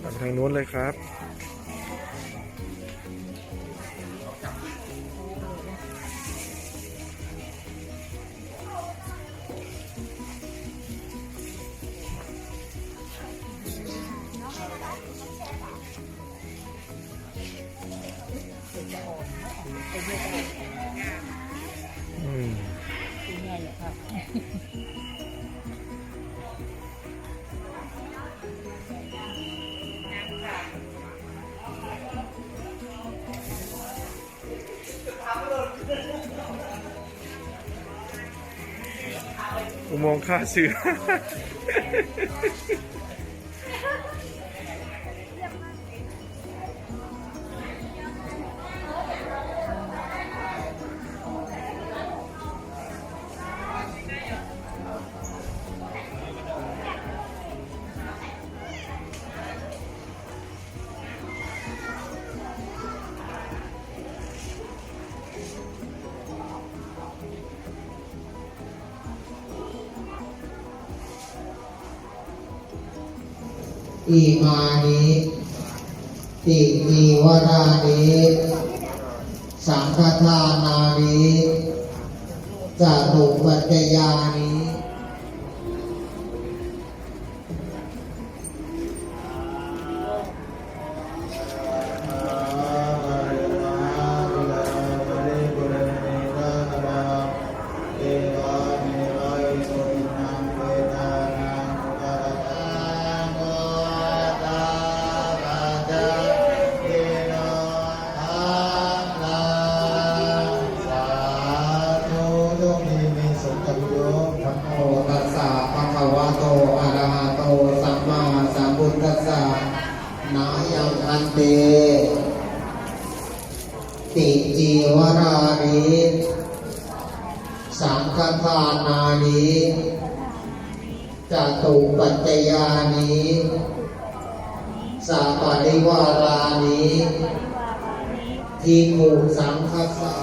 ไปทางนู้นเลยครับ อืมอุโมงค์ฆ่าเชื้อ อิมานิติมีวรานิสังฆทานานิจตุปัจจยานิ เต ติจีวรานิสังฆทานานิจตุปัจจยานิสัปปริวารานิทิฏฐุสังฆสา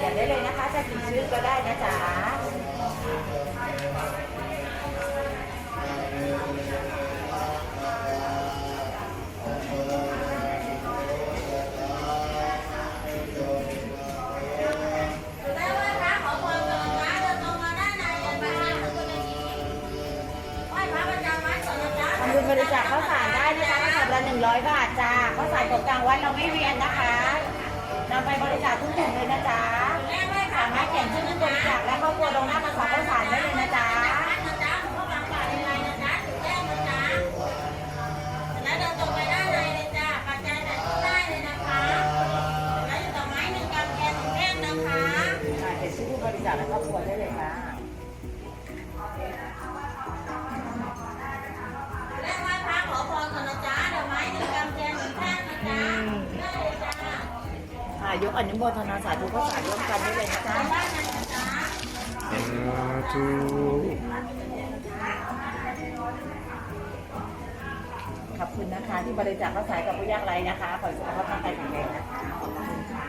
อยากได้เลยนะคะ จะกินชื่อก็ได้นะจ๊ะ ทำบุญบริจาคข้าวสารได้นะคะกระสอบละหนึ่งร้อยบาทจ้าข้าวสารตกกลางวันเราไม่เวียนนะคะนำไปบริจาคทุกถุงเลยนะจ๊ะสามารถเขียนชื่อผู้บริจาคและครอบครัวลงหน้ากระสอบข้าวสารได้เลยนะจ๊ะเขียนชื่อผู้บริจาคและครอบครัวได้ายกอนุโมทนาสาธุข้าวสารร่วมกันได้เลยนะจ๊ะสาธุขอบคุณนะคะที่บริจาคข้าวสารกับผู้ยากไร้นะคะขอให้สุขภาพร่างกายแข็งแรงนะคะ